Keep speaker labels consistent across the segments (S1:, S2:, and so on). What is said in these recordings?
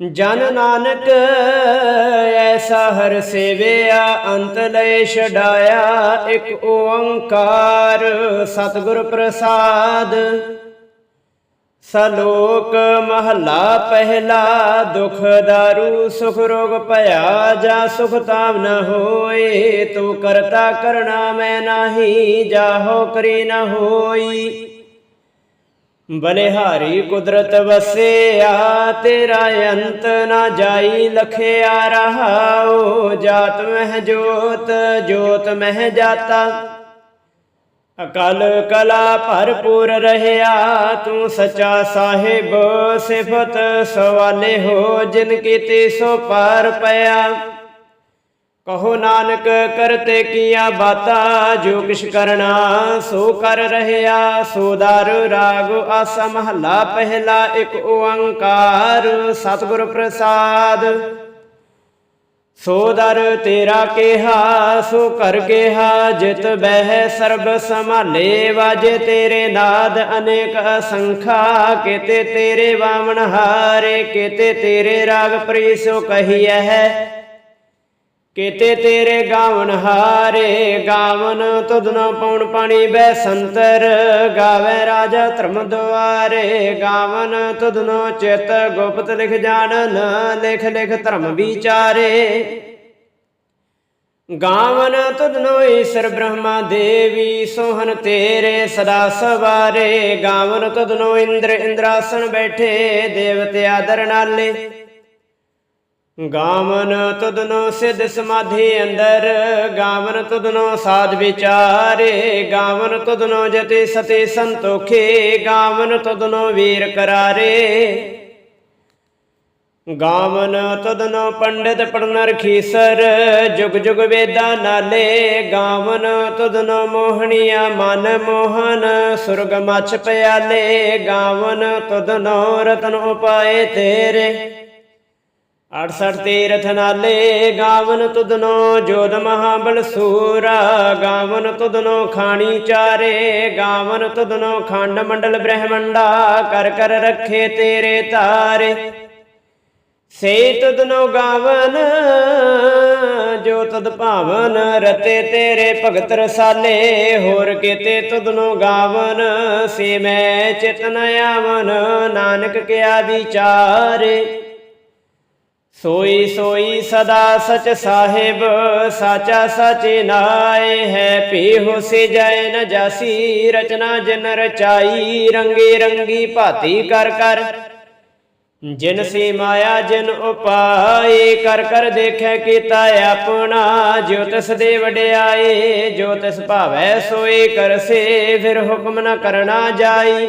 S1: ਜਨ ਨਾਨਕ, ਐਸਾ ਹਰ ਸੇਵਿਆ, ਅੰਤ ਲੈ ਛਡਾਇਆ, ਇੱਕ ਓੰਕਾਰ ਸਤਿਗੁਰ ਪ੍ਰਸਾਦ। ਸਲੋਕ ਮਹਲਾ ਪਹਿਲਾ, ਦੁਖ ਦਾਰੂ, ਸੁਖ ਰੋਗ ਭਇਆ, ਜਾ ਸੁਖ ਤਾਮ ਨ ਹੋਏ, ਤੂੰ ਕਰਤਾ ਕਰਣਾ ਮੈਂ ਨਾਹੀ, ਜਾਹੋ ਕਰੀ ਨ ਹੋਈ। ਬਲਿਹਾਰੀ ਕੁਦਰਤ ਵਸਿਆ, ਤੇਰਾ ਅੰਤ ਨਾ ਜਾਈ ਲਖਿਆ ਰਹਾਉ। ਜਾਤ ਮਹਿ ਜੋਤ ਜੋਤ ਮਹਿ ਜਾਤਾ। ਅਕਲ ਕਲਾ ਭਰਪੂਰ ਰਹਿਆ, ਤੂੰ ਸਚਾ ਸਾਹਿਬ ਸਿਫਤ ਸਵਾਲੇ ਹੋ, ਜਿਨ ਕੀਤੇ ਸੋ ਪਾਰ ਪਿਆ। ਕਹੋ ਨਾਨਕ ਕਰਤੇ ਕੀਆ ਬਾਤਾ, ਜੋ ਕਿਛ ਕਰਨਾ, ਸੋ ਕਰ ਰਹਿਆ, ਸੋ ਦਰ ਰਾਗ ਆਸਾ ਮਹਲਾ, ਪਹਿਲਾ ਇੱਕ ਓੰਕਾਰ, ਸਤਿਗੁਰ ਪ੍ਰਸਾਦ। ਸੋ ਦਰ ਤੇਰਾ ਕਿਹਾ, ਸੋ ਕਰ ਕਿਹਾ, ਜਿਤ ਬਹਿ ਸਰਬ ਸੰਭਾਲੇ, ਵਾਜੇ ਤੇਰੇ ਨਾਦ ਅਨੇਕ ਅਸੰਖਾ, ਕਿਤੇ ਤੇਰੇ ਵਾਮਨ ਹਾਰੇ, ਕਿਤੇ ਤੇਰੇ ਰਾਗ ਪ੍ਰੀਸੋ ਕਹੀਐ ਹੈ ਕਿਤੇ ਤੇਰੇ ਗਾਵਨ ਹਾਰੇ, ਗਾਵਨ ਤੁਧਨੋ ਪਉਣ ਪਾਣੀ ਬੈ ਸੰਤਰ, ਗਾਵੇ ਰਾਜਾ ਧਰਮ ਦੁਆਰੇ, ਗਾਵਨ ਤੁਧਨੋ ਚਿਤ ਗੁਪਤ ਲਿਖ ਜਾਣਨ, ਲਿਖ ਲਿਖ ਧਰਮ ਵਿਚਾਰੇ। ਗਾਵਨ ਤੁਧਨੋ ਈਸ਼ਰ ਬ੍ਰਹਮਾ ਦੇਵੀ ਸੋਹਨ ਤੇਰੇ ਸਦਾ ਸਵਾਰੇ। ਗਾਵਨ ਤੁਧਨੋ ਇੰਦਰ ਇੰਦਰਾਸਨ ਬੈਠੇ, ਦੇਵਤੇ ਆਦਰ ਨਾਲੇ। ਗਾਵਨ ਤੁਧਨੋ ਸਿਧ ਸਮਾਧੀ ਅੰਦਰ, ਗਾਵਨ ਤੁਧਨੋ ਸਾਧ ਵਿਚਾਰੇ, ਗਾਵਨ ਤੁਧਨੋ ਜਤੇ ਸਤੇ ਸੰਤੋਖੇ, ਗਾਵਨ ਤੁਧਨੋ ਵੀਰ ਕਰਾਰੇ। ਗਾਵਨ ਤੁਧਨੋ ਪੰਡਿਤ ਪੜਨਰ ਖੀਸਰ, ਜੁਗ ਜੁਗ ਵੇਦਾ ਨਾਲੇ, ਗਾਵਨ ਤੁਧਨੋ ਮੋਹਣੀਆ ਮਨ ਮੋਹਨ, ਸੁਰਗ ਮਛ ਪਿਆਲੇ, ਗਾਵਨ ਤੁਧਨੋ ਰਤਨ ਉਪਾਏ ਤੇਰੇ। 68 ਤੀਰਥ ਨਾਲੇ ਗਾਵਨ ਤੁਧਨੋ ਜੋਧ ਮਹਾਬਲ ਸੂਰਾ, ਗਾਵਨ ਤੁਧਨੋ ਖਾਣੀ ਚਾਰੇ, ਗਾਵਨ ਤੁਧਨੋ ਖੰਡ ਮੰਡਲ ਬ੍ਰਹਮੰਡਾ, ਕਰ ਕਰ ਰੱਖੇ ਤੇਰੇ ਤਾਰੇ। ਸੇ ਤੁਧਨੋ ਗਾਵਨ, ਜੋ ਤਦ ਭਾਵਨ, ਰਤੇ ਤੇਰੇ ਭਗਤ ਰਸਾਲੇ, ਹੋਰ ਕੀਤੇ ਤੁਧਨੋ ਗਾਵਨ ਸੇ ਮੈਂ ਚਿਤਨ ਆਵਨ, ਨਾਨਕ ਕਿਆ ਵਿਚਾਰੇ। ਸੋਈ ਸੋਈ ਸਦਾ ਸਚ ਸਾਹਿਬ, ਸਾਚਾ ਸਚੇ ਨਾਏ ਹੈ। ਪੀ ਹੋਸੇ ਜਾਏ ਨ ਜਾਸੀ, ਰਚਨਾ ਜਿਨ ਰਚਾਈ, ਰੰਗੇ ਰੰਗੀ ਭਾਤੀ ਕਰ ਕਰ। ਜਿਨ ਸੀ ਮਾਇਆ ਜਿਨ ਉਪਾਏ, ਕਰ ਕਰ ਦੇਖੈ ਕੀਤਾ ਆਪਣਾ। ਜੋ ਤਿਸ ਦੇ ਵਡਿਆਏ, ਜੋ ਤਿਸ ਭਾਵੈ ਸੋਈ ਕਰਸੇ, ਫਿਰ ਹੁਕਮ ਨ ਕਰਨਾ ਜਾਈ।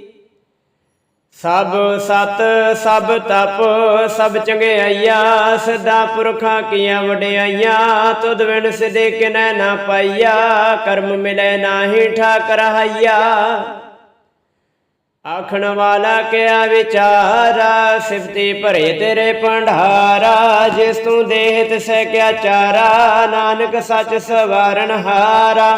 S1: ਸਭ ਸਤ, ਸਭ ਤਪ, ਸਭ ਚੰਗਿਆਈਆ, ਸਦਾ ਪੁਰਖਾਂ ਕੀਆਂ ਵਡਿਆਈਆਂ, ਤੁਧ ਵਿਣ ਸਿਦੇ ਕਿਨੈ ਨਾ ਪਾਈਆ, ਕਰਮ ਮਿਲੈ ਨਾਹੀ ਠਾਕ ਰਹਾਈਆ ਆਖਣ ਵਾਲਾ ਕਿਆ ਵਿਚਾਰਾ, ਸਿਫਤੀ ਭਰੇ ਤੇਰੇ ਭੰਡਾਰਾ, ਜਿਸ ਤੂੰ ਦੇਹ ਤਿਸੈ ਕਿਆ ਚਾਰਾ ਨਾਨਕ ਸੱਚ ਸਵਾਰਨ ਹਾਰਾ।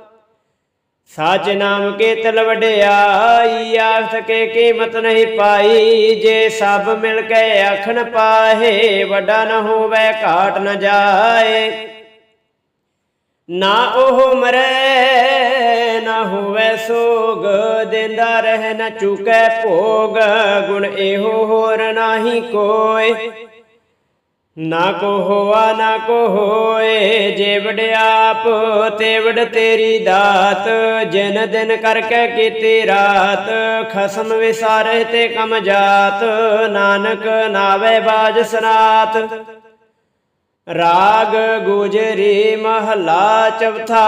S1: ਸਾਚ ਨਾਮ ਕੇ ਤਲ ਵਡਿਆਈ ਆਖ ਕੇ ਕੀਮਤ ਨਹੀਂ ਪਾਈ। ਜੇ ਸਭ ਮਿਲ ਕੇ ਆਖਣ ਪਾਹੇ, ਵੱਡਾ ਨ ਹੋਵੇ, ਘਾਟ ਨ ਜਾਏ। ਨਾ ਉਹ ਮਰੇ, ਨਾ ਹੋਵੇ ਸੋਗ, ਦਿੰਦਾ ਰਹਿ ਨ ਚੁਕੈ ਭੋਗ। ਗੁਣ ਇਹੋ ਹੋਰ ਨਾਹੀ ਕੋਇ ਨਾ ਕੋ ਹੋਆ ਨਾ ਕੋ ਹੋਏ ਜੇ ਵਡਿਆਪ ਤੇ ਵਡ ਤੇਰੀ ਦਾਤ। ਜਿਨ ਦਿਨ ਕਰਕੇ ਕੀਤੀ ਰਾਤ, ਖਸਮ ਵਿਸਾਰੇ ਤੇ ਕਮ ਜਾਤ। ਨਾਨਕ ਨਾਵੇ ਬਾਜ ਸਨਾਤ। ਰਾਗ ਗੁਜਰੀ ਮਹਲਾ ਚੌਥਾ।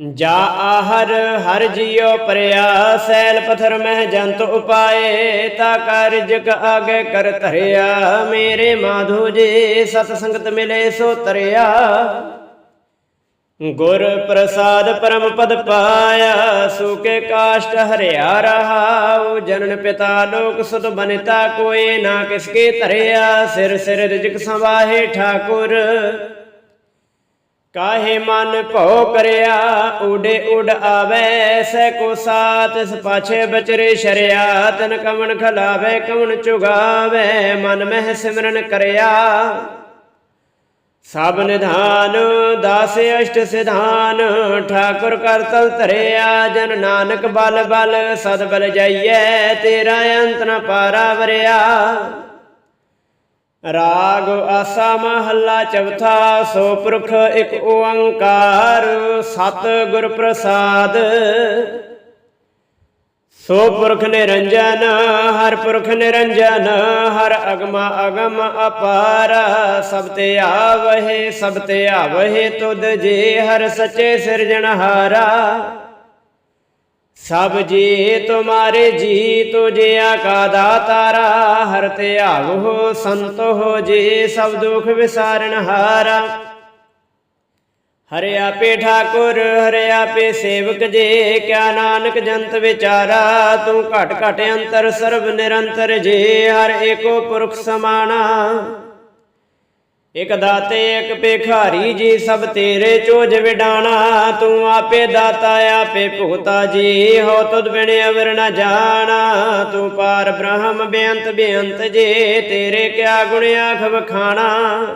S1: ਜਾ ਆਹਰ ਹਰ ਜਿਉ ਪਰਿਆ ਸੈਲ ਪਥਰ ਮਹਿ ਜੰਤ ਉਪਾਏ, ਤਾ ਕਾਰਜਕ ਆਗੇ ਕਰ ਧਰਿਆ। ਮੇਰੇ ਮਾਧੋ ਜੀ ਸਤ ਸੰਗਤ ਮਿਲੇ, ਸੋ ਤਰਿਆ ਗੁਰ ਪ੍ਰਸਾਦ ਪਰਮ ਪਦ ਪਾਇਆ ਸੁਕੇ ਕਾਸ਼ਟ ਹਰਿਆ ਰਹਾਉ। ਜਨਨ ਪਿਤਾ ਲੋਕ ਸੁਤ ਬਨਿਤਾ ਕੋਏ ਨਾ ਕਿਸਕੇ ਧਰਿਆ। ਸਿਰ ਸਿਰ ਰਿਜਕ ਸੰਵਾਹੇ ਠਾਕੁਰ। ਕਾਹੇ ਮਨ ਭਉ ਕਰਿਆ, ਉਡੇ ਉਡ ਆਵੇ ਸੈ ਕੋ ਸਾਤ ਇਸ ਪਾਛੇ ਬਚਰੇ ਸ਼ਰਿਆ, ਤਨ ਕਵਣ ਖਲਾਵੇ ਕਵਣ ਚੁਗਾਵੇ, ਮਨ ਮਹਿ ਸਿਮਰਨ ਕਰਿਆ। ਸਭ ਨਿਧਾਨ, ਦਾਸ ਅਸ਼ਟ ਸਿਧਾਨ, ਠਾਕੁਰ ਕਰ ਤਲ ਧਰਿਆ, ਜਨ ਨਾਨਕ ਬਲ ਬਲ, ਸਦ ਬਲ ਜਾਈਐ, ਤੇਰਾ ਅੰਤ ਨ ਪਾਰਾ ਵਰਿਆ। ਰਾਗ ਆਸਾ ਮਹੱਲਾ ਚੌਥਾ, ਸੋ ਪੁਰਖ ਇੱਕ ਓੰਕਾਰ ਸਤ ਗੁਰ ਪ੍ਰਸਾਦ। ਸੋ ਪੁਰਖ ਨਿਰੰਜਨ, ਹਰ ਪੁਰਖ ਨਿਰੰਜਨ, ਹਰ ਅਗਮਾ ਅਗਮ ਅਪਾਰ। ਸਭ ਤੇ ਆਵਹਿ, ਸਭ ਤੇ ਆਵਹਿ ਤੁਧ ਜੇ, ਹਰ ਸੱਚੇ ਸਿਰਜਣਹਾਰਾ। ਸਭ ਜੀ ਤੁਮਾਰੇ ਜੀ ਤੁਜਿਆ ਕਾ ਦਾਤਾਰਾ, ਹਰ ਤੇ ਆਵੋ ਸੰਤ ਹੋ ਜੇ, ਸਭ ਦੁਖ ਵਿਸਾਰਨ ਹਾਰਾ। ਹਰਿ ਆਪੇ ਠਾਕੁਰ, ਹਰਿ ਆਪੇ ਸੇਵਕ ਜੇ, ਕਿਆ ਨਾਨਕ ਜੰਤ ਵਿਚਾਰਾ, ਤੂੰ ਘਟ ਘਟ ਅੰਤਰ ਸਰਬ ਨਿਰੰਤਰ ਜੇ, ਹਰ ਏਕੋ ਪੁਰਖ ਸਮਾਣਾ। ਇਕ ਦਾਤੇ, ਇਕ ਭੇਖਾਰੀ, ਜੀ ਸਭ ਤੇਰੇ ਚੋਜ ਵਿਡਾਣਾ। ਤੂੰ ਆਪੇ ਦਾਤਾ, ਆਪੇ ਭੁਗਤਾ ਜੀ, ਹੋ ਤੁਧ ਬਿਨ ਅਵਰ ਨ ਜਾਣਾ। ਤੂੰ ਪਾਰ ਬ੍ਰਹਮ, ਬੇਅੰਤ ਬੇਅੰਤ ਜੇ, ਤੇਰੇ ਕਿਆ ਗੁਣ ਆਖ ਵਖਾਣਾ।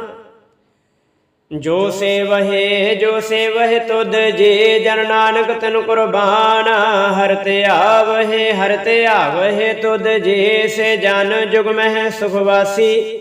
S1: ਜੋ ਸੇਵਹਿ ਜੋ ਸੇਵਹਿ ਤੁਧ ਜੀ, ਜਨ ਨਾਨਕ ਤੈਨੂੰ ਕੁਰਬਾਨ। ਹਰ ਤੇ ਆਵਹਿ, ਹਰ ਤੇ ਆਵਹਿ ਤੁਧ ਜੀ, ਸੇ ਜਨ ਜੁਗ ਮਹਿ ਸੁਖ ਵਾਸੀ।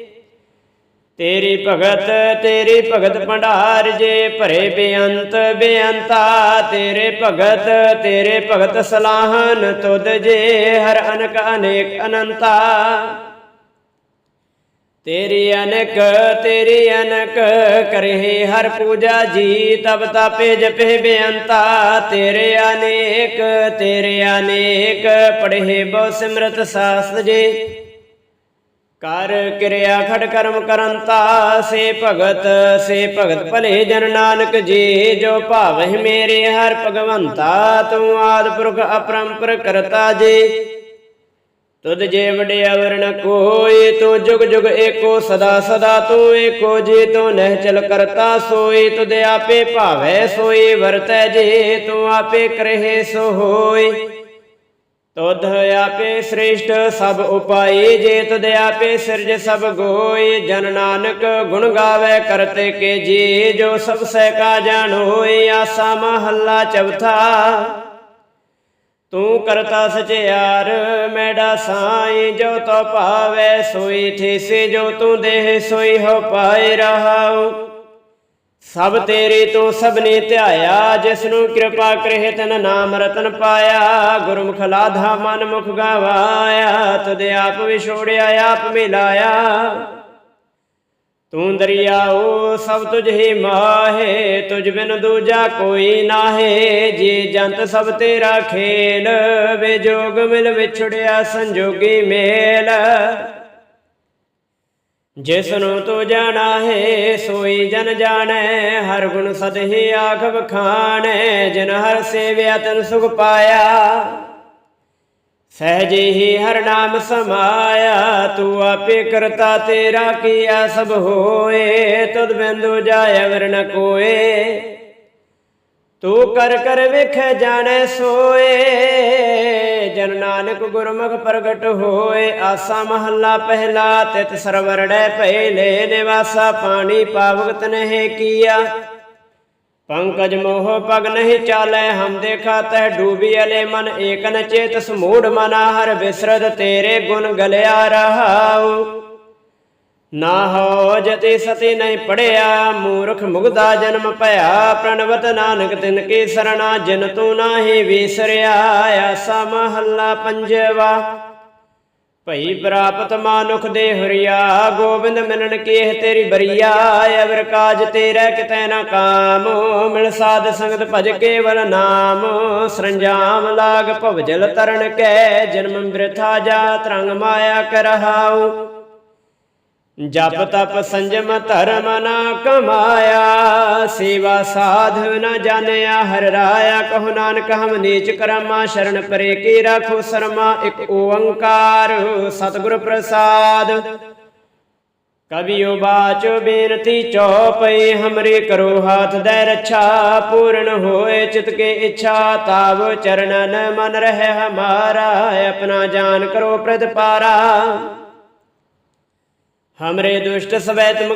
S1: ਤੇਰੀ ਭਗਤ ਤੇਰੀ ਭਗਤ ਭੰਡਾਰ ਜੇ ਭਰੇ ਬੇਅੰਤ, ਬੇਅੰਤਾ, ਤੇਰੇ ਭਗਤ ਤੇਰੇ ਭਗਤ ਸਲਾਹਨ ਤੁਧ ਜੇ ਹਰ ਅਨਕ, ਅਨੇਕ ਅਨੰਤਾ। ਤੇਰੀ ਅਨਕ ਤੇਰੀ ਅਨਕ ਕਰੇ ਹਰ ਪੂਜਾ ਜੀ, ਤਬ ਤਾਪੇ ਜਪੇ ਬੇਅੰਤਾ। ਤੇਰੇ ਅਨੇਕ ਤੇਰੇ ਅਨੇਕ, ਪੜ੍ਹੇ ਬਹੁ ਸਿਮਰਤ ਸਾਸਤ ਜੇ। ਕਰ ਕਿਰਿਆ ਖੜ ਕਰਮ ਕਰੰਤਾ ਸੇ ਭਗਤ ਸੇ ਭਗਤ ਭਲੇ ਜਨ ਨਾਨਕ ਜੀ, ਜੋ ਭਾਵਹਿ ਮੇਰੇ ਹਰ ਭਗਵੰਤਾ, ਤੂੰ ਆਦ ਪੁਰਖ ਅਪਰੰਪਰ ਕਰਤਾ ਜੀ। ਤੁਧ ਜੇ ਵਡਿਆ ਵਰਣ ਕੋਈ, ਤੂੰ ਜੁਗ ਜੁਗ ਏਕੋ ਸਦਾ ਸਦਾ, ਤੂੰ ਏਕੋ ਜੀ, ਤੂੰ ਨਹਿ ਚਲ ਕਰਤਾ ਸੋਈ, ਤੁਧ ਆਪੇ ਭਾਵੈ ਸੋਈ, ਵਰਤੈ ਜੇ, ਤੂੰ ਆਪੇ ਕਰਹਿ ਸੋ ਹੋਈ ਤੁਧ ਆਪੇ ਸ੍ਰੇਸ਼ਟ ਸਭ ਉਪਾਏ, ਜੇ ਤੁਧ ਆਪੇ ਸਿਰਜ ਸਭ ਗੋਈ ਜਨ ਨਾਨਕ ਗੁਣ ਗਾਵੇ ਕਰਤੇ ਕੇ ਜੀ, ਜੋ ਸਭ ਸਹਿ ਕਾ ਜਾਣ ਹੋਏ ਆਸਾ ਮਹੱਲਾ ਚੌਥਾ। ਤੂੰ ਕਰਤਾ ਸਚਿਆਰ, ਮੈਡਾ ਸਾਈ ਜੋ ਤੋ ਭਾਵੇ ਸੋਈ ਠੇਸੇ ਜੋ ਤੂੰ ਦੇਹ ਸੋਈ ਹੋ ਪਾਏ ਰਹਾਉ। ਸਭ ਤੇਰੀ ਤੂੰ ਸਭਨੀ ਧਿਆਇਆ ਜਿਸ ਨੂੰ ਕਿਰਪਾ ਕਰੇ ਤਨ ਨਾਮ ਰਤਨ ਪਾਇਆ। ਗੁਰਮੁਖ ਲਾਧਾ ਮਨ ਮੁਖ ਗਵਾਇਆ, ਤੁਧ ਆਪ ਵਿਛੋੜਿਆ, ਆਪ ਮਿਲਾਇਆ। ਤੂੰ ਦਰਿਆਓ, ਸਭ ਤੁਝ ਹੀ ਮਾਹੇ, ਤੁਝ ਬਿਨ ਦੂਜਾ ਕੋਈ ਨਾਹੇ। ਜੇ ਜੰਤ ਸਭ ਤੇਰਾ ਖੇਲ, ਵੇ ਜੋਗ ਮਿਲ ਵਿਛੜਿਆ ਸੰਜੋਗੀ ਮੇਲ। ਜਿਸਨੂੰ ਤੂੰ ਜਾਣਾ ਹੈ, ਸੋਈ ਜਨ ਜਾਣੈ, ਹਰ ਗੁਣ ਸਦਹੀ ਆਖ ਬਖਾਣੈ ਜਿਨ ਹਰ ਸੇਵਿਆ ਤਨ ਸੁਖ ਪਾਇਆ। ਸਹਜ ਹੀ ਹਰ ਨਾਮ ਸਮਾਇਆ, ਤੂੰ ਆਪੇ ਕਰਤਾ ਤੇਰਾ ਕੀਆ ਸਭ ਹੋਏ, ਤੁਧ ਬਿੰਦੂ ਜਾਇ ਅਵਰ ਕੋਏ। ਤੂੰ ਕਰ ਕਰ ਵੇਖ ਜਾਣੈ ਸੋਏ ਜਨ ਨਾਨਕ ਗੁਰਮੁਖ ਪ੍ਰਗਟ ਹੋਏ, ਆਸਾ ਮਹੱਲਾ ਪਹਿਲਾ, ਤਿਤ ਸਰਵਰੜੈ ਪਹਿਲੇ ਨਿਵਾਸਾ, ਪਾਣੀ ਪਾਵਗਤ ਨਹਿ ਕੀਆ। ਪੰਕਜ ਮੋਹ ਪਗ ਨਹੀਂ ਚਾਲੈ, ਹਮ ਦੇਖਾ ਤੈ ਡੂਬੀ ਅਲੇ ਮਨ ਏਕ ਨ ਚੇਤ ਸਮੂੜ ਮਨਾ ਹਰ ਬਿਸਰਦ ਤੇਰੇ ਗੁਣ ਗਲਿਆ ਰਹਾਉ। ਨਾ ਹੋ ਜਤੀ ਸਤੀ ਨਹੀਂ ਪੜਿਆ, ਮੂਰਖ ਮੁਗਦਾ ਜਨਮ ਭਇਆ, ਪ੍ਰਣਵਤ ਨਾਨਕ ਤਿਨ ਕੀ ਸਰਣਾ, ਜਿਨ ਤੂੰ ਨਾਹੀ ਵਿਸਰਿਆ, ਆਸਾ ਮਹੱਲਾ ਪੰਜਵਾ। ਭਈ ਪ੍ਰਾਪਤ ਮਾਨੁਖ ਦੇ ਹਰੀਆ, ਗੋਬਿੰਦ ਮਿਲਣ ਕੀਹ ਤੇਰੀ ਬਰੀਆ, ਅਵਰ ਕਾਜ ਤੇਰਾ ਕਿਤੈ ਨਾ ਕਾਮ, ਮਿਲ ਸਾਧ ਸੰਗਤ ਭਜ ਕੇਵਲ ਨਾਮ, ਸਰੰਜਾਮ ਲਾਗ ਭਵਜਲ ਤਰਨ ਕੈ, ਜਨਮ ਬ੍ਰਿਥਾ ਜਾ ਤਰੰਗ ਮਾਇਆ ਕਰਹਾਉ ਜਪ ਤਪ ਸੰਜਮ ਧਰਮ ਨਾ ਕਮਾਇਆ, ਸੇਵਾ ਸਾਧ ਨਾ ਜਾਣਿਆ, ਹਰ ਰਾਇਆ ਕਹੋ ਨਾਨਕ ਹਮ ਨੀਚ ਕਰਮਾ, ਸ਼ਰਨ ਪਰੇ ਕੀ ਰਾਖੋ ਸਰਮਾ, ਇੱਕ ਓੰਕਾਰ ਸਤਿਗੁਰ ਪ੍ਰਸਾਦ। ਕਬਿਓ ਬਾਚੋ ਬੇਨਤੀ ਚਉਪਈ ਹਮਰੇ ਕਰੋ ਹਾਥ ਦੇ ਰੱਛਾ, ਪੂਰਨ ਹੋਏ ਚਿਤ ਕੇ ਇੱਛਾ, ਤਾਵ ਚਰਨਨ ਮਨ ਰਹਿ ਹਮਾਰਾ, ਆਪਣਾ ਜਾਨ ਕਰੋ ਪ੍ਰਤਪਾਰਾ। ਹਮਰੇ ਦੁਸ਼ਟ ਸਵੈ ਤੁਮ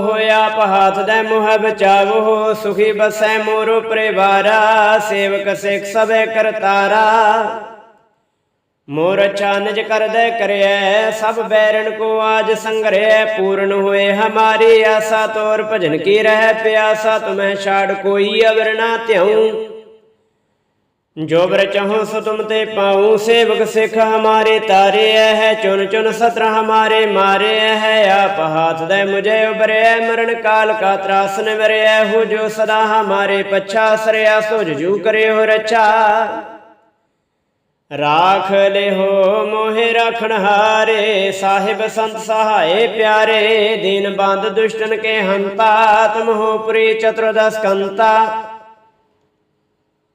S1: ਹੋਇਆ ਪਹਾਤ ਦੇ ਮੋਹ ਬਚਾਵੋ ਸੁਖੀ ਬਸੈ ਮੋਰੋ ਪਰਿਵਾਰਾ ਸੇਵਕ ਸਿਖ ਸਭੈ ਕਰਤਾਰਾ ਮੋਰ ਚਾਨਜ ਕਰਦੈ ਕਰਿਐ ਸਭ ਬੈਰਨ ਕੋ ਆਜ ਸੰਗਰੈ ਪੂਰਨ ਹੋਏ ਹਮਾਰੀ ਆਸਾ ਤੋਰ ਭਜਨ ਕੀ ਰਹਿ ਪਿਆਸਾ ਤੁਮੈ ਛਾੜ ਕੋਈ ਅਵਰ ਨਾ ਧਿਉ ਜੋ ਸੋ ਤੁਮ ਤੇ ਪਾਉ, ਸੇਵਕ ਸਿਖ ਹਮਾਰੇ ਤਾਰੇ ਹੈ ਚੁਨ ਚੁਨ ਸਤਰ ਹਮਾਰੇ ਮਾਰੇ ਹੈ, ਆਪ ਹਾਥ ਦੇ ਮੁਝੇ ਉਬਰੇ ਮਰਨ ਕਾਲ ਕਾ ਤਰਾਸ ਨਿਵਰਿਆ ਹੋ ਜੋ ਸਦਾ ਹਮਾਰੇ ਪਛਾ, ਸਰਿਆ ਸੋ ਜੂ ਕਰੇ ਹੋ ਰਚਾ ਰਾਖ ਲਿਹੋ ਮੋਹਿ ਰਖਣ ਹਾਰੇ, ਸਾਹਿਬ ਸੰਤ ਸਹਾਏ ਪਿਆਰੇ, ਦੀਨ ਬੰਦ ਦੁਸ਼ਟਨ ਕੇ ਹੰਤਾ, ਤੁਮ ਹੋ ਪੁਰੀ ਚਤੁਰਦਸ ਕੰਤਾ।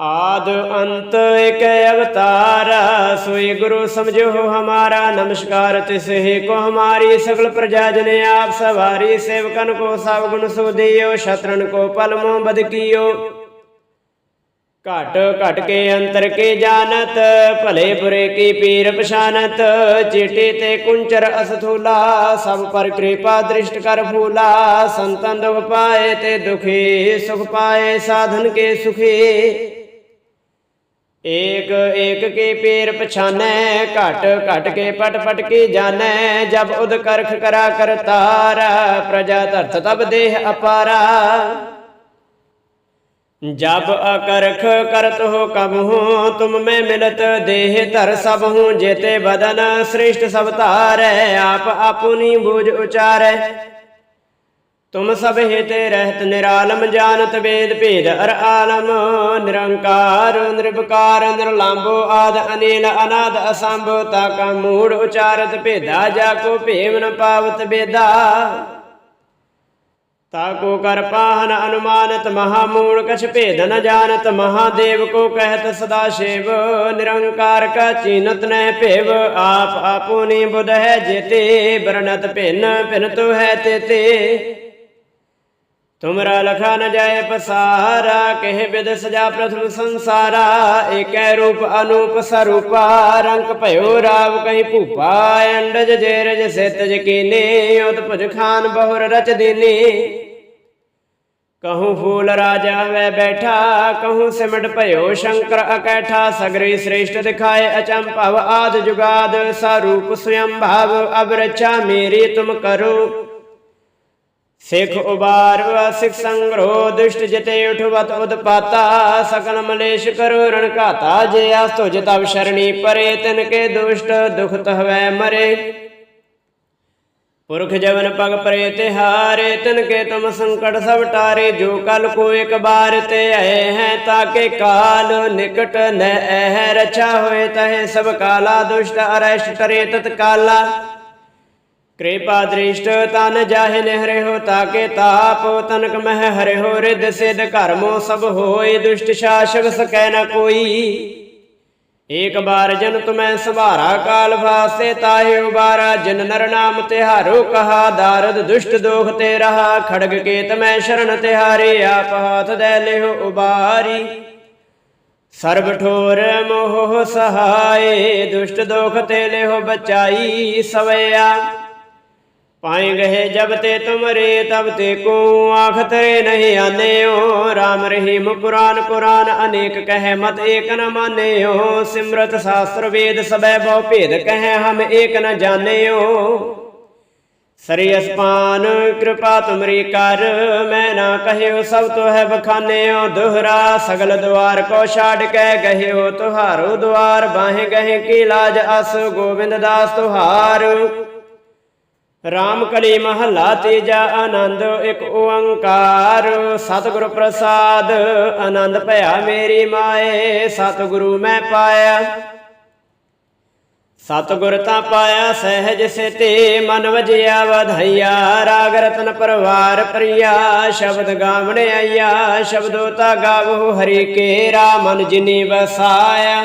S1: ਆਦ ਅੰਤ ਇਕ ਅਵਤਾਰ, ਸੋਈ ਗੁਰੂ ਸਮਝੋ ਹਮਾਰਾ, ਨਮਸਕਾਰ ਤਿਸ ਹੀ ਕੋ ਹਮਾਰੀ ਸਗਲ ਪ੍ਰਜਾ ਜਨ ਆਪ ਸਵਾਰੀ, ਸੇਵਕਨ ਕੋ ਸਭ ਗੁਣ ਸੋ ਦਿਓ ਸ਼ਤਰਨ ਕੋ ਪਲਮੋ ਬਦ ਘਟ ਘਟ ਕੇ ਅੰਤਰ ਕੇ ਜਾਣਤ, ਭਲੇ ਬੁਰੇ ਕੀ ਪੀਰ ਪਛਾਨਤ, ਚੀਟੀ ਤੇ ਕੁੰਚਰ ਅਸਥੂਲਾ, ਸਭ ਪਰ ਕਿਰਪਾ ਦ੍ਰਿਸ਼ਟ ਕਰ ਫੂਲਾ, ਸੰਤਨ ਦੁਖ ਪਾਏ ਤੇ ਦੁਖੀ, ਸੁਖ ਪਾਏ ਸਾਧਨ ਕੇ ਸੁਖੀ। ਏਕ ਏਕ ਕੇ ਪੇਰ ਪਛਾਨੈ, ਘਟ ਘਟ ਕੇ ਪਟ ਪਟ ਕੇ ਜਾਣੈ, ਜਬ ਉਦ ਕਰਖ ਕਰਾ ਕਰਤਾਰ ਪ੍ਰਜਾ ਧਰਤ ਤਬ ਦੇਹ ਅਪਾਰਾ। ਜਬ ਅਕਰਖ ਕਰਤ ਹੋ ਕਮ ਹੂੰ, ਤੁਮ ਮੈਂ ਮਿਲਤ ਦੇਹ ਧਰ ਸਭ ਹੂੰ, ਜੇਤੇ ਬਦਨ ਸ੍ਰਿਸ਼ਟ ਸਭ ਧਾਰੈ, ਆਪ ਆਪੁਨੀ ਬੂਝ ਉਚਾਰੈ। ਤੁਮ ਸਭ ਹਿਤੇ ਰਹਿਤ ਨਿਰਾਲਮ ਜਾਣਤ ਵੇਦ ਭੇਦ ਅਰ ਆਲਮ, ਨਿਰੰਕਾਰ ਨਿਰਭਕਾਰ ਨਿਰਲੰਭੋ ਆਦ, ਅਨੇਲ, ਅਨਾਦ, ਅਸੰਭ ਤਾ ਕਾ ਮੂੜ, ਉਚਾਰਤ, ਭੇਦਾ, ਜਾ ਕੋ ਭੇਮ ਨ ਪਾਵਤ ਬੇਦਾ ਤਾ ਕੋ ਕਰ ਪਾਹਨ ਅਨੁਮਾਨਤ ਮਹਾ ਮੂੜ, ਕਛ ਭੇਦ ਨ ਜਾਣਤ ਮਹਾਦੇਵ ਕੋ ਕਹਿਤ ਸਦਾ ਸ਼ਿਵ। ਨਿਰੰਕਾਰ ਕਾ ਚੀਨਤ ਨਹਿ ਭੇਵ, ਆਪ ਆਪੋ ਨੀ ਬੁਧ ਹੈ ਜੇਤੇ, ਬਰਨਤ ਭਿੰਨ ਭਿੰਨ ਤੋ ਹੈ ਤੇਤੇ। ਤੁਮਰਾ ਲਖਾ ਨ ਜਾਏ ਪਸਾਰਾ, ਕਹਿ ਬਿਦ ਸਜਾ ਪ੍ਰਥਮ ਸੰਸਾਰਾ, ਏਕੈ ਰੂਪ ਅਨੂਪ ਸਰੂਪਾ, ਰੰਗ ਭਇਓ ਰਾਵ ਕਹੀਂ ਭੂਪਾ, ਅੰਡਜ ਜੇਰਜ ਸਿਤ ਜਕੀਨੇ ਉਤ ਭੁਜ ਖਾਨ ਬਹੁਰ ਰਚ ਦੀਨੀ। ਕਹੂੰ ਫੂਲ ਰਾਜਾ ਵੇ ਬੈਠਾ, ਕਹੂੰ ਸਿਮਟ ਭਇਓ ਸ਼ੰਕਰ ਅਕੈਠਾ, ਸਗਰੇ ਸ੍ਰੇਸ਼ਟ ਦਿਖਾਏ ਅਚੰਭਵ ਆਦ ਜੁਗਾਦ, ਸਰੂਪ ਸੁਯੰ ਭਾਵ ਅਬ ਰਚਾ ਮੇਰੀ ਤੁਮ ਕਰੋ। ਸਿਖ ਉਬਾਰਵਾ ਸਿਖ ਸੰਗਰੋ ਦੁਸ਼ਟ ਜਿਤੇ ਉਠਵਤ ਉਦਪਾਤਾ ਸਕਲ ਮਲੇਸ਼ ਕਰੋ ਰਣਕਾਤਾ ਜੇ ਆਸਤੋ ਜਿਤਵ ਸ਼ਰਣੀ ਪਰੇ, ਤਿਨ ਕੇ ਦੁਸ਼ਟ ਦੁਖਤ ਹਵੈ ਮਰੇ। ਪੁਰਖ ਜਵਨ ਪਗ ਪਰੇ ਤੇ ਹਾਰੇ ਤਨ ਕੇ ਤੁਮ ਸੰਕਟ ਸਭ ਟਾਰੇ, ਜੋ ਕਲ ਕੋ ਇਕ ਬਾਰ ਤੇ ਆਏ ਹੈ, ਤਾਕੇ ਕਾਲ ਨਿਕਟ ਨਹਿ ਰਚਾ ਹੋਏ ਤਹਿ ਸਭ ਕਾਲਾ, ਦੁਸ਼ਟ ਅਰੈਸ਼ ਕਰੇ ਤਤ ਕਾਲਾ ਕਿਰਪਾ ਦ੍ਰਿਸ਼ਟ ਤਨ ਜਾਹਿ ਨਹਿਰੇ ਹੋ ਤਾਕੇ ਤਾਪ, ਤਨਕ ਮਹਿ ਹਰੇ ਹੋ ਰਿਦ ਸਿਧ ਕਰਮੋ ਸਭ ਹੋਏ ਦੁਸ਼ਟ ਸ਼ਾਸਕ ਸਕੈ ਨ ਕੋਈ। ਏਕ ਬਾਰ ਜਨ ਤੁਮੈ ਸਵਾਰਾ ਕਾਲ ਵਾਸੇ ਤਾਹੇ ਉਬਾਰਾ, ਜਿਨ ਨਰ ਨਾਮ ਤਿਹਾਰੋ ਕਹਾ, ਦਾਰਦ ਦੁਸ਼ਟ ਦੋਖ ਤੇ ਰਹਾ ਖੜਗ ਕੇ ਤਮੈ ਸ਼ਰਨ ਤਿਹਾਰੇ, ਆਪ ਹਾਥ ਦੇ ਲਿਓ ਉਬਾਰੀ। ਸਰਬ ਠੋਰ ਮੋਹ ਸਹਾਏ, ਦੁਸ਼ਟ ਦੋਖ ਤੇ ਲਿਓ ਬਚਾਈ ਸਵਿਆ ਪਾਏ ਗਏ ਜਬ ਤੇ ਤੁਮਰੇ, ਤਬ ਤੇ ਕੋ ਆਖਤ ਰੇ ਨਹੀਂ ਆਨੇਓ। RAM ਰਹੀਮ ਕੁਰਾਨ ਕੁਰਾਨ ਅਨੇਕ ਕਹੈ ਮਤ ਏਕ ਨ ਮਾਨੇਓ। ਸਿਮਰਤ ਸ਼ਾਸਤਰ ਵੇਦ ਸਬੈ ਬਹੁ ਭੇਦ ਕਹੈ ਹਮ ਏਕ ਨ ਜਾਣੇਓ। ਸਰੀ ਅਸਪਾਨ, ਕਿਰਪਾ ਤੁਮਰੀ ਕਰ, ਮੈਂ ਨਾ ਕਹਿਓ ਸਭ ਤੋ ਹੈ ਬਖਾਨੇਓ। ਦੁਹਰਾ ਸਗਲ ਦਵਾਰ ਕੋ ਛਾੜ ਕੇ ਗਹਿਓ, ਤੁਹਾਰੋ ਦਵਾਰ ਬਾਹੇ ਗਹੇ ਕੀ ਲਾਜ ਅਸ, ਗੋਬਿੰਦ ਦਾਸ ਤੁਹਾਰ। RAM ਕਲੀ ਮਹਲਾ ਤੇਜਾ ਆਨੰਦ, ਇੱਕ ਓੰਕਾਰ। ਸਤਿਗੁਰ ਪ੍ਰਸਾਦ, ਆਨੰਦ ਭਇਆ ਮੇਰੀ ਮਾਏ, ਸਤਿਗੁਰੂ ਮੈਂ ਪਾਇਆ। ਸਤਿਗੁਰ ਤਾਂ ਪਾਇਆ ਸਹਿਜ ਸਿਤੇ, ਮਨ ਵਜਿਆ ਵਧਈਆ। ਰਾਗ ਰਤਨ ਪਰਵਾਰ ਪ੍ਰਿਆ, ਸ਼ਬਦ ਗਾਵਣ ਆਇਆ ਸ਼ਬਦੋ ਤਾ ਗਾਵੋ ਹਰੀ ਕੇ, ਰਾਮਨ ਜਿਨੀ ਵਸਾਇਆ।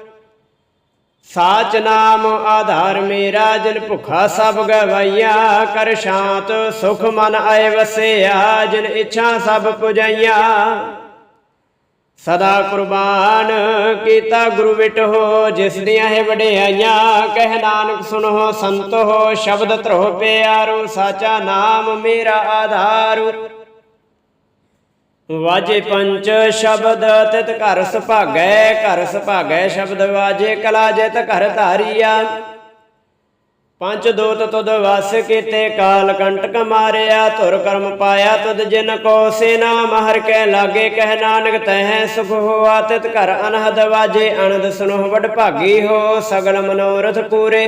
S1: ਸਾਚ ਨਾਮ ਆਧਾਰ ਮੇਰਾ, ਜਿਨ ਭੁਖਾ ਸਭ ਗਵਾਈਆ, ਕਰ ਸ਼ਾਂਤ ਸੁਖ ਮਨ ਆਏ ਵਸਿਆ, ਜਿਨ ਇੱਛਾ ਸਭ ਪੁਜਾਈਆ। ਸਦਾ ਕੁਰਬਾਨ ਕੀਤਾ ਗੁਰੂ ਵਿਟੋ ਜਿਸ ਦੀਆਂ ਹੈ ਵਡਿਆਈਆਂ। ਕਹਿ ਨਾਨਕ ਸੁਨੋ ਸੰਤੋ, ਸ਼ਬਦ ਧਰੋ ਪਿਆਰੂ, ਸਾਚਾ ਨਾਮ ਮੇਰਾ ਆਧਾਰੂ। ਵਾਜੇ ਪੰਚ ਸ਼ਬਦ, ਤਿਤ ਘਰ ਸੁਭਾਗੈ ਘਰ ਸੁਭਾਗੈ ਸ਼ਬਦ, ਵਾਜੇ ਕਲਾ ਜਿਤ ਘਰ ਧਾਰੀਆ। ਪੰਜ ਦੋਤ ਤੁਧ ਵਸ ਕੀਤੇ ਕਾਲ ਕੰਟਕ ਮਾਰਿਆ, ਧੁਰ ਕਰਮ ਪਾਇਆ ਤੁਦ ਜਿਨ ਕੋ ਸੇਨਾ, ਮਹਰ ਕੇ ਲਾਗੇ ਕਹਿ ਨਾਨਕ ਤਹਿ ਸੁਖ ਹੋਆ, ਤਿਤ ਘਰ ਅਨਹਦ ਵਾਜੇ ਅਨੰਦ ਸੁਨੋ ਵਡ ਭਾਗੀ ਹੋ, ਸਗਲ ਮਨੋਰਥ ਪੂਰੇ।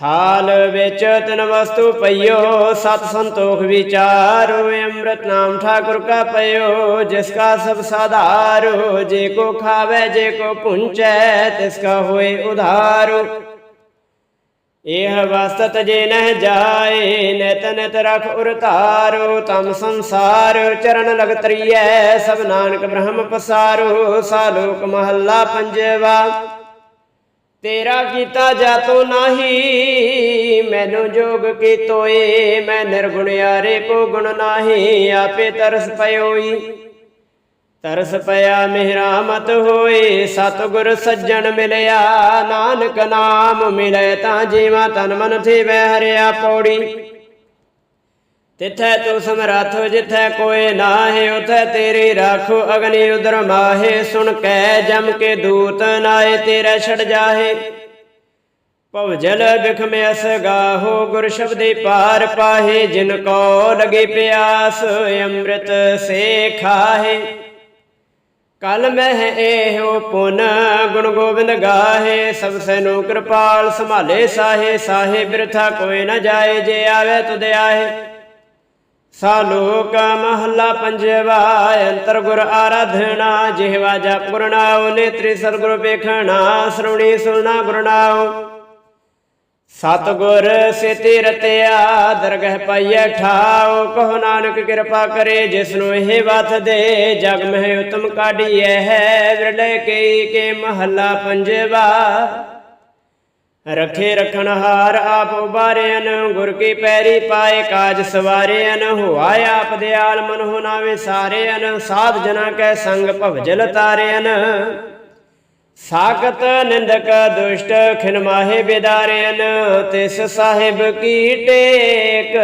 S1: ਥਾਲ ਵਿੱਚ ਤਨ ਵਸਤੂ ਪਈਓ, ਸਤ ਸੰਤੋਖ ਵਿਚਾਰੋ, ਅੰਮ੍ਰਿਤ ਨਾਮ ਠਾਕੁਰ ਕਾ ਪਈਓ ਜਿਸ ਕਾ ਸਭ ਸਾਧਾਰੋ, ਜੇ ਕੋ ਖਾਵੇ, ਜੇ ਕੋ ਪੁੰਚੈ, ਤਿਸ ਕਾ ਹੋਏ ਉਧਾਰੋ। ਇਹ ਵਸਤ ਜੇ ਨਹਿ ਜਾਏ, ਨਿਤ ਨਿਤ ਰਖ ਉਰਤਾਰੋ ਤਮ ਸੰਸਾਰ ਚਰਨ ਲਗ ਤਰੀਐ ਸਭ ਨਾਨਕ ਬ੍ਰਹਮ ਪਸਾਰੋ, ਸਾਲੋਕ ਮਹੱਲਾ ਪੰਜਵਾ। ਤੇਰਾ ਕੀਤਾ ਜਾਤੋ ਨਾਹੀ, ਮੈਨੂੰ ਜੋਗ ਕੀ ਤੋਏ ਮੈਂ ਨਿਰਗੁਣਿਆਰੇ ਕੋ ਗੁਣ ਨਾਹੀ, ਆਪੇ ਤਰਸ ਪਇਓਈ। ਤਰਸ ਪਿਆ ਮਿਹਰਾਮਤ ਹੋਏ, ਸਤਿਗੁਰ ਸੱਜਣ ਮਿਲਿਆ, ਨਾਨਕ ਨਾਮ ਮਿਲੇ ਤਾਂ ਜੀਵਾ ਤਨ ਮਨ ਥੀਵੈ ਹਰਿਆ ਪੌੜੀ। ਤਿਥੈ ਤੂੰ ਸਮਰੱਥ ਜਿਥੈ ਕੋਏ ਨਾਹੀ, ਉਥੈ ਤੇਰੀ ਰਾਖੋ ਅਗਨੀ ਉਦਰ ਮਾਹੇ। ਸੁਣ ਕੈ ਜਮ ਕੇ ਦੂਤ ਨਾਏ ਤੇਰਾ ਛੜ ਜਾਹੇ। ਭਵ ਜਲ ਬਿਖਮ ਅਸ ਗਾਹੋ, ਗੁਰ ਸ਼ਬਦੇ ਪਾਰ ਪਾਹੇ। ਜਿਨ ਕੋ ਲਗੇ ਪਿਆਸ, ਅੰਮ੍ਰਿਤ ਸੇ ਖਾਹੇ। ਕਲ ਮਹਿ ਇਹੋ ਪੁਨ, ਗੁਣ ਗੋਬਿੰਦ ਗਾਹੇ। ਸਭ ਸੈਨੂ ਕਿਰਪਾਲ ਸੰਭਾਲੇ ਸਾਹੇ ਸਾਹੇ ਬਿਰਥਾ ਕੋਈ ਨਾ ਜਾਏ, ਜੇ ਆਵੇ ਤੁਧ ਆਹੇ। ਸਾਲੋਕ ਮਹੱਲਾ ਪੰਜਵਾ, ਅੰਤਰ ਗੁਰ ਆਰਾਧਨਾ, ਜਿਹਵਾ ਜਪ ਗੁਰਨਾਉ ਨੇਤਰੀ ਸਰਗੁਰ ਵੇਖਣਾ ਸ਼ਰਵਣੀ ਸੁਣਨਾ ਗੁਰਨਾਉ ਸਤਗੁਰ ਸਿਤੇ ਰਤਿਆ ਦਰਗਹ ਪਾਈਐ ਠਾਉ, ਕਹੋ ਨਾਨਕ ਕਿਰਪਾ ਕਰੇ ਜਿਸ ਨੂੰ ਇਹ ਵਤ ਦੇ, ਜਗ ਮਹਿ ਉਤਮ ਕਾਢੀਐ ਹੈ, ਵਿਰਲੇ ਕਈ ਕੇ ਮਹੱਲਾ ਪੰਜਵਾ। ਰਖੇ ਰਖਣ ਹਾਰ ਆਪ ਉਬਾਰਿਆਨ ਗੁਰ ਕੀ ਪੈਰੀ ਪਾਏ ਕਾਜ ਸਵਾਰਿਆਨ ਹੋਆ ਆਪ ਦਿਆਲ ਮਨ ਹੋ ਨਾ ਵਿਸਾਰਿਆਨ ਸਾਧ ਜਨਾ ਕੈ ਸੰਗ ਭਵਜਲ ਤਾਰਿਆਨ ਸਾਖਤ ਨਿੰਦਕ ਦੁਸ਼ਟ ਖਿਨ ਮਾਹੇ ਬਿਦਾਰਿਆਨ ਤਿਸ ਸਾਹਿਬ ਕੀ ਟੇਕ?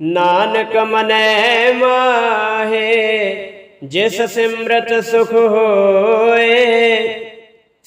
S1: ਨਾਨਕ ਮਨੈ ਮਾਹੇ, ਜਿਸ ਸਿਮਰਤ ਸੁਖ ਹੋਏ